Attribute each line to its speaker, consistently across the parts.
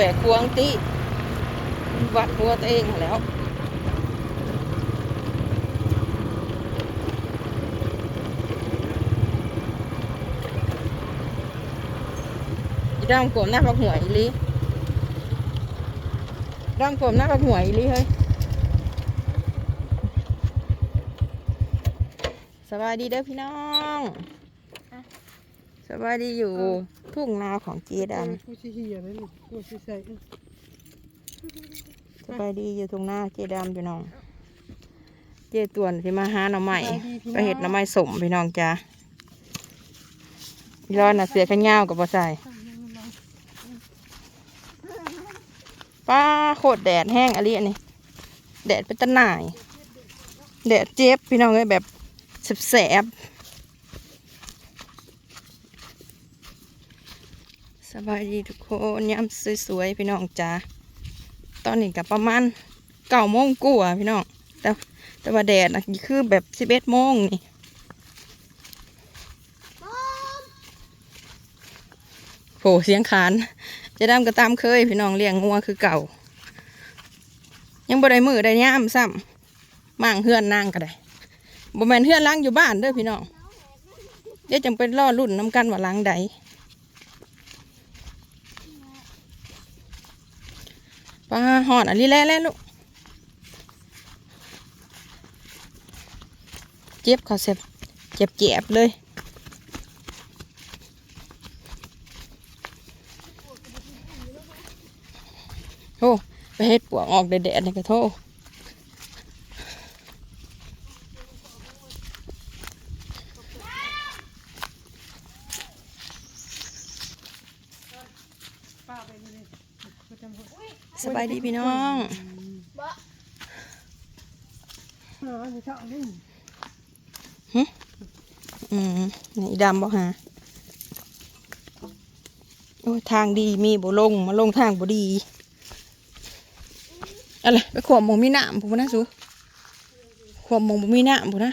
Speaker 1: บกควงตีวัดหัวตัวเองแล้วอีดำกลมหน้าพักหัวอีลีดำกลมหน้าพักหัวอีลีเฮ้ยสบายดีเด้อพี่น้อง สบายดีอยู่ทุ่งนาของเจด
Speaker 2: กูสิเหียนั่นนี่กูสิใส่ำ
Speaker 1: สบายดีอยู่ทุ่งนาเจดำพี่น้อง เจตวนที่มาหาหน่อไม้ไปเห็ดหน่อไม้สมพี่น้องจ้าอีร้อนน่ะเสือขันยาวกับบ่ใส่ป้าโคตรแดดแห้งอะไรอันนี้แดดเป็นตะหน่าย แดดเจ็บพี่น้องเลยแบบแสบ สบายดีทุกคนย้ำสวยๆพี่น้องจ้าตอนนี้กับประมาณเก้าโมงกว่าพี่น้องแต่แต่ว่าแดดนะคือแบบสิบเอ็ดโมงนี่โผเสียงขานจะดำก็ตามเคย พี่น้องเลี้ยงงัวคือเก่า ยังบ่ได้มือได้ย่ามซ้ำมั่งเฮือนนางก็ได้บ่แม่นเฮือนล้างอยู่บ้านเด้อพี่น้องเดี๋ยวจังเป็นล่อรุ่นน้ำกันว่าล้างใด ปลาหอดอันนี้แล้วแล้วลูกเจ็บเขาเจ็บเจ็บเจ็บเลยโอ้ไปเฮ็ดปวกออกแดดๆนี่ก็โทา
Speaker 2: ไปนี่นี่กูจำบ่
Speaker 1: ส บายดีพี่น้อง
Speaker 2: หืมอื
Speaker 1: มนี่ดำบ่ฮะโอ้ยทางดีมีบ่ลงมาลงทางบ่ดีอะไรไปขวบมองมีหน้ำพูนะสูขวบมองบ่มีหน้ำพูนะ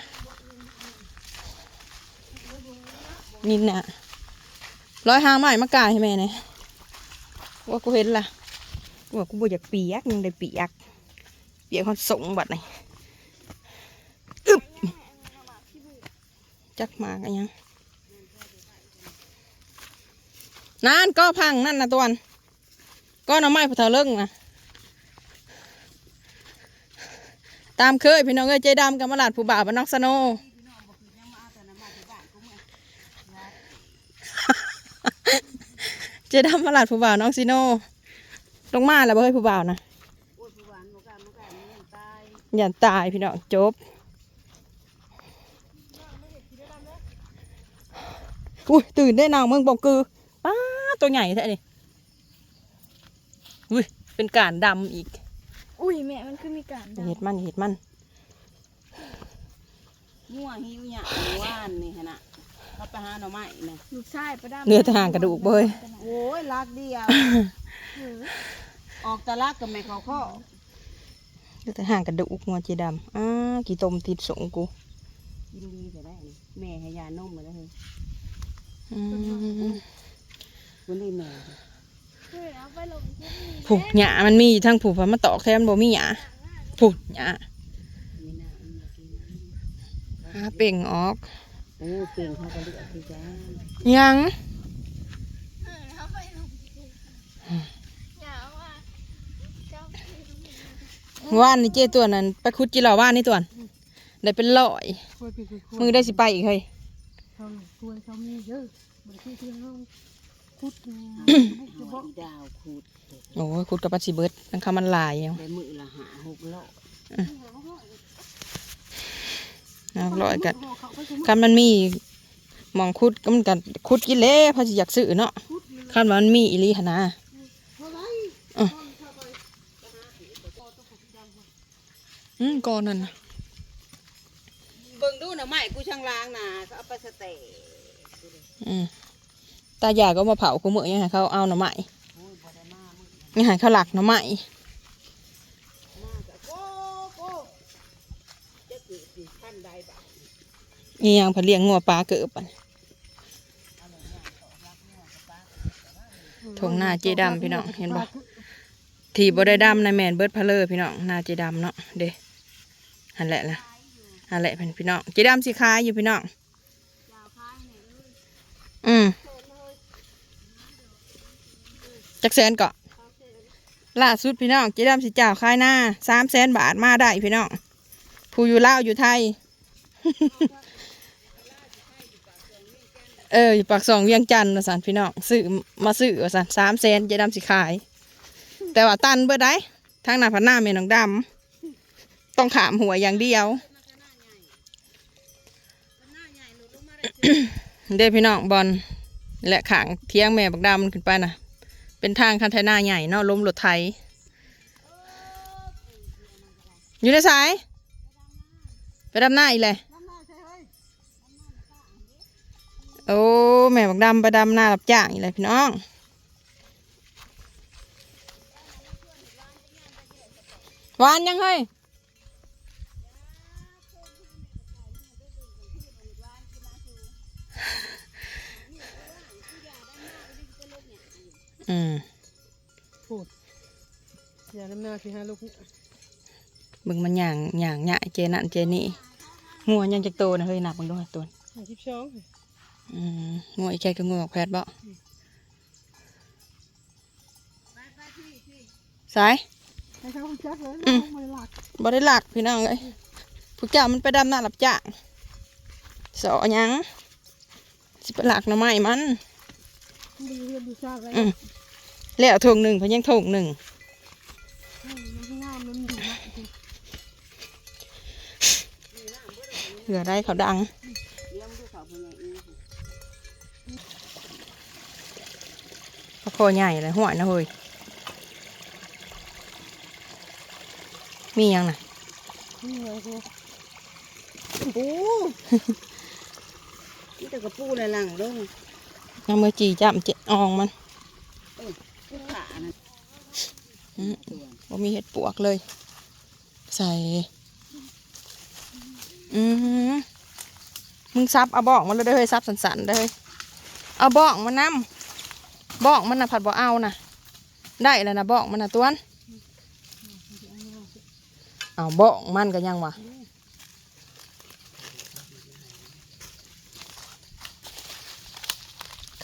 Speaker 1: นี่น่ะร้อยห้าไม้มากายให้แม่เนี่ยว่ากูเห็นล่ะ กูว่ากูบ่อยากเปียกยังได้เปียกเปียกคนส่งบัดนี่อึบจักมากันยังนั่นก็พังนั่นนะตัวนก็น้ำไม้พอเธอเลิกนะตามเคยพี่น้องเอ้ยเจดำกับมาลาดผู้บ่าวบ้านนอกสโนเจดำมาลาดผู้บ่าวน้องซิโน ลงมาแล้วบ่เฮ้ยผู้บ่าวนะอย่าตายพี่น้องจบอุ้ยตื่นได้นางเมืองบอกคือป้าตัวใหญ่แท้นี่อุ้ยเป็นการดำอีก
Speaker 3: อุ้ยแม่มันคือมีการ
Speaker 1: เห็ดมันเห็ดมัน
Speaker 4: มั่วหิวหยาว่านนี่ฮะนะเขาไปหาหน่อไม้นะ
Speaker 3: ลูกชายประดาม
Speaker 1: เนื้อทางกระดูกเบย
Speaker 4: โอ้ยรักเดียว ออกตะลักกับแม่เขาข้อ
Speaker 1: เนื้อทางกระดูกงัวเจดำอ้ากี่ตมติดสงกู
Speaker 4: กินดีแต่ได้นี่แม่ให้ยานมมาแล้วเฮ้ย
Speaker 1: อืม
Speaker 4: วันนี้แม่
Speaker 3: เฮ้ยเอาไปลงที่นี่
Speaker 1: ผูกหยามันมีทั้งผูกพันมาตอกแทนบ่มีหยาผูกหยา
Speaker 4: มีน้ำมากิน
Speaker 1: หาเป่งออก
Speaker 4: โอ้เก่งเขาก็เลือกคือจ้า
Speaker 1: ยัง
Speaker 3: เออเอาไปลงที่นี่อย่าเอาว่าเจ้า
Speaker 1: ว่านนี่เจ้ตัวนั้นไปคุดจีเหล่าว่านนี่ตัวนั้นได้เป็นร้อย
Speaker 2: คุยไปคุยคุย
Speaker 1: มือได้สิไปอีกเฮ้ย
Speaker 2: ทำคุยทำนี่เยอะบ่ได้คุยคุยเฮาคุดนี่
Speaker 4: หอยดาวขูด
Speaker 1: โอ้ยคุดกับปัสสิเบิดนังคำมันหลายเอา
Speaker 4: ได้มือละหาหกโล
Speaker 1: เอาร้อยกันคันมันมีหมองคุดก็มันกันคุดกินแล้วเพอสิอยากซื้อเนาะคันว่ามันมีอีหลีหนนะอะ อืมก่อนนั่นน่ะ
Speaker 4: เบิ่งดูหน่อไม้กูช่างล้างน่ะเขาเอาไปสเตะ
Speaker 1: อืมตาใหญ่ก็มาเผาคุมือยังไงเขาเอาหน่อไม้ยังไงเขาหลักหน่อไม้
Speaker 4: โอ้โอ้จะเกิดสิขั้นใดบ่า
Speaker 1: นี่ยังพะเลี้ยงงัวปลาเกิดปันทงหน้าเจดำพี่น้องเห็นปะ
Speaker 2: ป
Speaker 1: ทีบ่ได้ดำนะแม่นเบิดพะเลอพี่น้องนาเจดำเนาะเด้ หันแหละละหันแหละเพิ่นพี่น้องเจดำสิขายอยู่พี่น้องอืมจักแสนเกาะล่าสุดพี่น้องเจดำสิเจ้าขายหน้าสามแสนบาทมาได้พี่น้องผู้อยู่ลาวอยู่ไทย เอออยู่ปากซองเวียงจันทร์นะสันพี่น้องซื้อมาซื้อว่าสันสามแสนเจดำสิขาย แต่ว่าตันเบิดได้ทางหน้าพันหน้าเมนองดำ ต้องขามหัวอย่างเดียว เด้พี่น้องบอลและขางเทียงแม่บักดำขึ้นไปนะเป็นทางคันไทนาใหญ่เนาะล้มรถไถอยู่ในสาย ไปดำหน้าอีกเลยโอ้แม่บักดำไปดำหน้ารับจ้างอีกเลยพี่น้องวานยังเฮ้ย อืม
Speaker 2: อย่าน้ำหน้าสิฮะลูก
Speaker 1: บึงมันหย่างหย่างหย่าเจนั่นเจนี่งัวยังจะโตนะเฮ้ยหนักมึงด้วยตัว
Speaker 2: อาชีพช่อง
Speaker 1: อืมงัวอีแค่ก็งัวแพทย์บ่สาย
Speaker 2: ให้เขาจักเลย
Speaker 1: อืม
Speaker 2: ไม่หลัก
Speaker 1: บ่ได้หลักพี่น้องเลยพวกเจ้ามันไปดำหน้ารับจ้างสอหยัง สิไปหลักหน่อไม้มัน
Speaker 2: ดีเรียนดีชาติเลย
Speaker 1: อืมแล้วทงหนึ่งเพนยังทงหนึ่ง
Speaker 2: มันงามมันดีมากจริง
Speaker 1: เหลือได้เขาดัง
Speaker 4: เลี้ยงด้วยเขาเป็นไงอีก
Speaker 1: เขาคอใหญ่เลยหัวนะเฮ้ยมีหยังน่ะ
Speaker 2: นี่ไงกู
Speaker 4: ปู นี่แต่กระปูเลยหลังลง
Speaker 1: น้ำมือจีจับเจอองมัน
Speaker 4: ปูขานะ
Speaker 1: อืม
Speaker 4: ตัว
Speaker 1: บ่มีเห็ดปวกเลย ใส่ อืมมึงซับเอาบอกมันเลยเด้อเฮ้ยซับสันๆเด้อเฮ้ยเอาบอกมันนำบอกมันนะผัดบ่เอานะได้แล้วนะบอกมันนะตัวนเอาบอกมันก็ยังวะ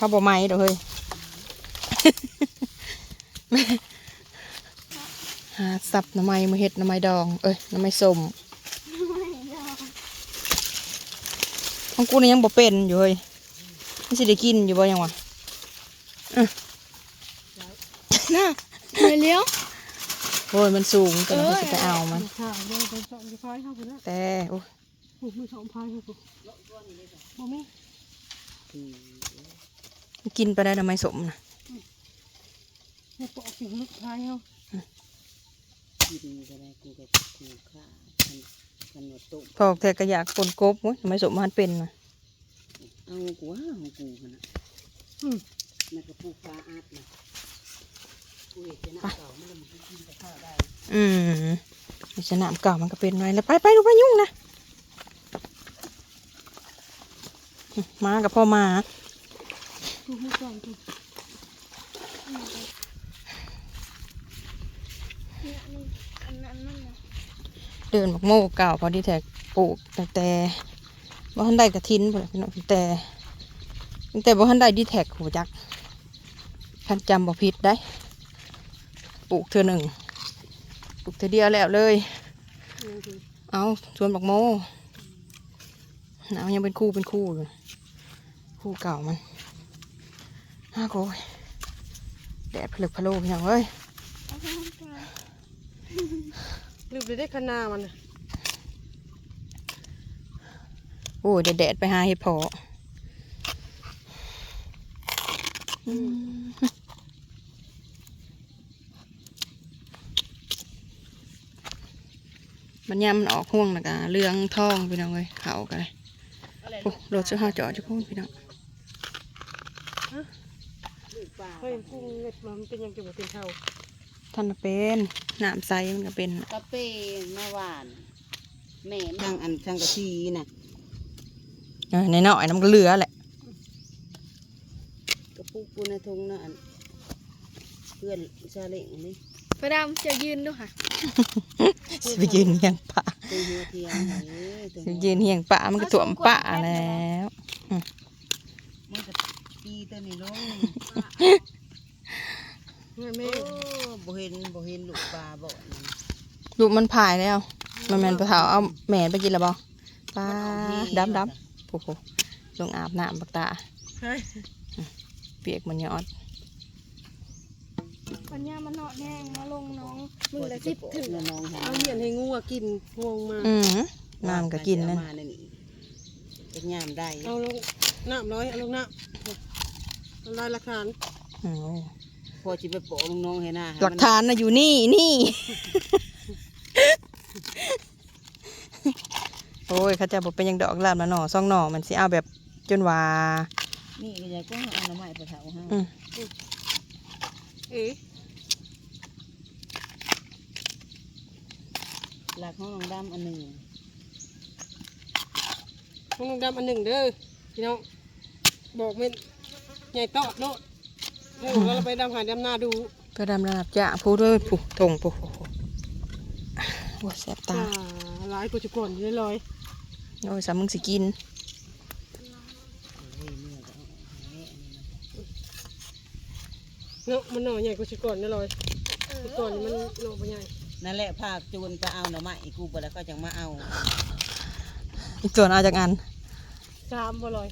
Speaker 1: เข้าบ่ไหมเด้อเฮ้ยหาสับหน้ำไม้มาเห็ดหน้ำไม้ดอง เอ้ยหน้ำไม้ส้มของกูนี่ยังบ่เป็นอยู่เฮ้ยมันสิได้กินอยู่บ่ยังวะ
Speaker 3: น่ะไม่เลี้ยว
Speaker 1: โอ้ยมันสูงแต่มันก็สิไปเอามัน
Speaker 2: ข้าวเดินไปสองจะพายเข้าไปแล้ว
Speaker 1: แต่โอ้ย
Speaker 2: ผูกมือสองพายเข้าไปบ่มี
Speaker 1: มัน กินไปได้หน้ำไม้ส้มนะ
Speaker 2: ให้ปอกสิลึกพายเข้า
Speaker 4: กินก็ได้กูกับกูขาคันคันหนวดตุ่ม
Speaker 1: พอกแต่ก็อยากปนกบโอ้ยหน้ำไม้ส้มมันเป็นนะ
Speaker 4: เอากูว่าเอากูขนาด
Speaker 2: อืม
Speaker 4: นั่นกระปูฟ้าอาดนะกูเห็นจะหน้าเก่ามันเลยมันกินกับข้าวได้
Speaker 1: อืมในสนามเก่ามันก็เป็นไว้แล้วไปไปดูไปยุ่งนะ มากับพ่อมา
Speaker 2: ผูกมือสองผูก
Speaker 3: เนี่ยนี่อันนั้นมันน่ะ
Speaker 1: เดินบอกโม่เก่าพอดีแท็กปลูกตั้งแต่บ่ทันได้กระทินพุ่นพี่น้องตั้งแต่ตั้งแต่บ่ทันได้ดีแท็กหูจักคันจำบ่ผิดได้ปลูกเธอหนึ่งปลูกเธอเดียวแล้วเลย เอาชวนบอกโมเอายังเป็นคู่เป็นคู่อยู่คู่เก่ามัน ฮาโกยแดดผลึกพะโลพี่น้องเอ้ย
Speaker 3: เอาไปทำการ
Speaker 2: ลืมไปได้ขนามันน่ะ
Speaker 1: โอ้ยเดี๋ยวแดดไปหาเห็ดเพออืมมันยามมันออกห่วงนะกะเรื่องทองพี่น้องเอ้ยเขากันเลยโอ้รถเสื้อผ้าจอดจะพูดพี่น้อง
Speaker 4: ลูก ปลา
Speaker 2: เฮ้ยพุ่งเงิดมันเป็นยังจะบ่เป็นเท่า
Speaker 1: ท่านน่ะเป็นน้ำใสมันก็เป็น
Speaker 4: กาเป้มาหวานแม่ทางอันทางกะทีน่ะ
Speaker 1: เออในหน่อยๆน้ำก็เหลือแหละ
Speaker 4: กระปุกปูในทงน่ะอันเพื่อนซาเล้งนี่
Speaker 3: ประดำจะยืนดูค่ะ
Speaker 1: สิไปยืนเฮียงป่า
Speaker 4: ตัวหัวเทียงไหนตัว
Speaker 1: สิ
Speaker 4: หัว
Speaker 1: ยืนเฮียงป่ามันก็ถ่วมป่าแล้ว
Speaker 4: มันก็ ตีตัวนี้ลง
Speaker 2: แม่
Speaker 4: โอ้บ่เห็นบ่เห็นลูกปลาบ่นั่น
Speaker 1: ลูกมันพายแล้วมันแมนปลาเถาเอาแหมนไปกินแล้วบ่ปลาดำดำโอ้โหลงอาบน้ำบักตา
Speaker 2: เฮ้ย
Speaker 1: เปียกมันยอด
Speaker 3: ปัญญามันเนาะแห้งมาลงน้องมือละสิบถึง
Speaker 4: น้องหา
Speaker 2: เอาเหมียนให้งูอะกินงวงมา
Speaker 1: อืมน้ำก็กินนั่น
Speaker 4: มานี่จะยามได้
Speaker 2: เอาลงน้ำร้อยเอาลงน้ำ ทำลายหลักฐาน
Speaker 1: อืม
Speaker 4: พอสิไปโปะน้องๆให้หน้า
Speaker 1: หลักฐานนะอยู่นี่นี่ โอ้ยเขาจะบอกเป็นหยังดอกลาบแล้วหน่อซองหน่อมันสิเอาแบบจนว่า
Speaker 4: นี่ก็ยายก็เอาหน่อไม้ไปเผาให้
Speaker 1: อืม
Speaker 2: เอ๊ะ
Speaker 4: หลักของน้องดำอันหนึ่ง
Speaker 2: ห้องน้ำดำอันหนึ่งเด้อพี่น้องบอกเม็น ใหญ่ตอดโลดเออแล้วเราไปดำหาดำนาดู
Speaker 1: เพื่อดำระดับจะพูดด้วยผู้ทงผู้ผู้ผู้ว่าแสบตา
Speaker 2: อ่าหลายกว่าจุก่อนอยู่เลยลอย
Speaker 1: โอ้ยสามมึงสิกิน
Speaker 4: เฮ้ยเมื่อก็เอาให้อันนี้นะ
Speaker 2: เนาะมันหน่อใหญ่กว่าจุก่อนอยู่เลยจุก่อนนี่มันหน่อบ่ใหญ่
Speaker 4: นั่นแหละภาคจูนไปเอาหน่อไม้กูบ่แล้วก็จังมาเอา
Speaker 1: อีกตัวเอาจากอัน
Speaker 2: สามบ่ลอย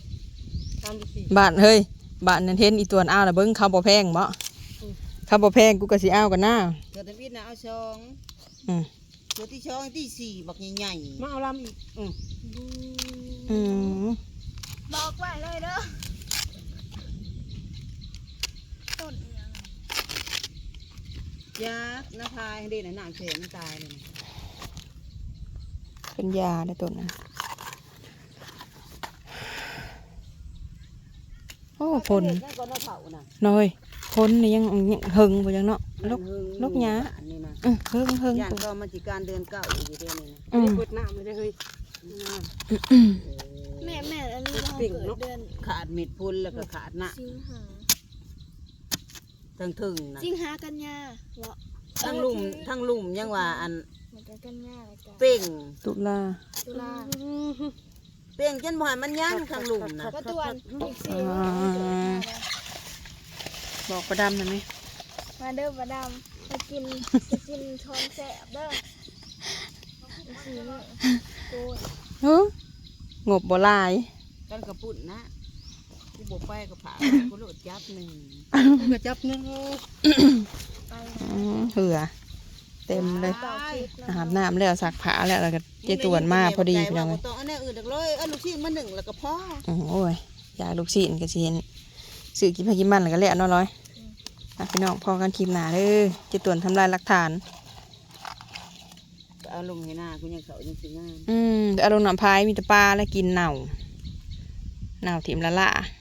Speaker 2: สามหรือสี่
Speaker 1: บ้านเฮ้ย บ้านนั่นเห็นอีตัวเอาแล้วเบิ้งเขาบ่แพงบ่
Speaker 2: อืม
Speaker 1: เขาบ่แพงกูก็สิเอากันหน้า
Speaker 4: เกิดวิทย์นะเอาชอง
Speaker 1: อืม
Speaker 4: ตัวที่ชองที่สี่บักใหญ่
Speaker 2: มาเอาลำอีก
Speaker 4: ๆอืม
Speaker 1: อืม
Speaker 3: บอกไว้เลยเด้อต้นยัง
Speaker 4: ยักษ์น้าพายเด่นน่ะหนังเสียมันตายเลยนะ
Speaker 1: เป็นยาได้ตัวนั้นโอ้พล
Speaker 4: นั่นก็น้าเผาน่ะ
Speaker 1: น้อยพลนี่ยังยังหึงบ่ยังเนาะลกลูกหญ้า
Speaker 4: อันนี้นะ
Speaker 1: อือหึงหึง
Speaker 4: ย่าน
Speaker 1: กู
Speaker 4: ก็มันจิการเดินเก้าอยู่เดียวนี่นะ
Speaker 1: อืม
Speaker 2: เปิดน้ำเลยเด้อเฮ้ย
Speaker 3: แม่แม่อันนี้เรา
Speaker 2: ปิ่ง
Speaker 3: เกิด
Speaker 2: เนาะ
Speaker 3: เดือน
Speaker 4: ขาดเม็ดพุนแล้วก็ขาดหน้า
Speaker 3: สิงหา
Speaker 4: ทั้งถึงนะ
Speaker 3: สิงหากันยาเหรอ
Speaker 4: ทั้งลุ่มทั้งลุ่มยังว่าอัน
Speaker 3: เหมือนกันกันยาเลยจ้ะ
Speaker 4: เป้ง
Speaker 1: ตุลา
Speaker 3: ตุลา
Speaker 4: เป้งจนบ่ให้มันยั้งทั้งลุ่มนะ
Speaker 3: ก็ตัวนอีกสี่
Speaker 1: อ่า
Speaker 3: วันเกิดมาเลย
Speaker 1: บอกประดำหน่อยไหม
Speaker 3: มาเด้อประดำมากินมากินทองแสบเด้ออีกสี่มื้อโกย
Speaker 1: เฮ้งบบ่หลาย
Speaker 4: กันกระปุ่นนะกูบอกไปก็ผ่ากูโลดจับหนึ่ง
Speaker 2: กูก็จับนึง
Speaker 3: ไป
Speaker 1: อืมเหือเต็มเลย
Speaker 3: ต่อคลิปนะ
Speaker 1: อาบน้ำแล้วสักผ้าแล้วแล้วก็เจตวนมาพอดีพี่น้อง
Speaker 4: เล
Speaker 1: เลยย
Speaker 4: ต้องอันนี้อื่นเด็กเลยเอาลูกชิ้นมาหนึ่งแล้วก็พอ
Speaker 1: อืมโอ้ยอยากลูกชิ้นก็สิเห็นสื่อกินพากินมันแล้วก็แล้วเนาะร้อยอะพี่น้องพอกันคลิปหนาเด้อเจตวนทำลายหลักฐาน
Speaker 4: เอาลงให้หน้ากูยังเขายังสิงาม
Speaker 1: อืมแต่อารมณ์น้ำพายมีแต่ปลาและกินเน่าเน่าถิ่มละละ
Speaker 4: เ